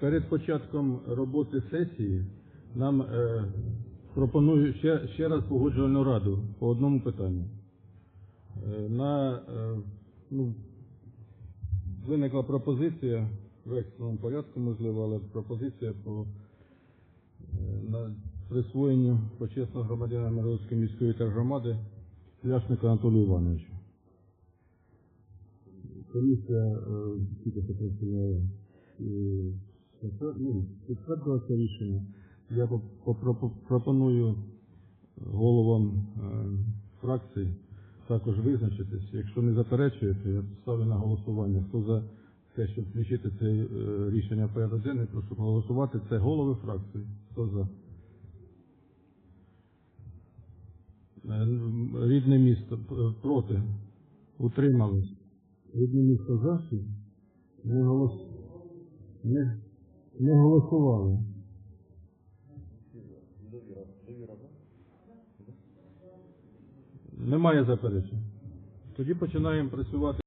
Перед початком роботи сесії нам е, пропоную ще, ще раз погоджувальну раду по одному питанню. Е, на, е, ну, виникла пропозиція в екстреному порядку, можливо, але пропозиція по е, на присвоєнню почесного громадянина Миргородської міської тергромади Пляшника Анатолію Івановичу. Комісія е, тільки працює е, затвер- ну, підтвердила це рішення. Я пропоную головам е, фракцій також визначитись. Якщо не заперечуєте, я ставлю на голосування. Хто за те, щоб включити це е, рішення порядок денний, прошу голосувати. Це голови фракцій. Хто за? Е, Рідне місто проти. Утримались. Рідне місто за? Не, голос... не, не голосували. Немає заперечень. Тоді починаємо працювати.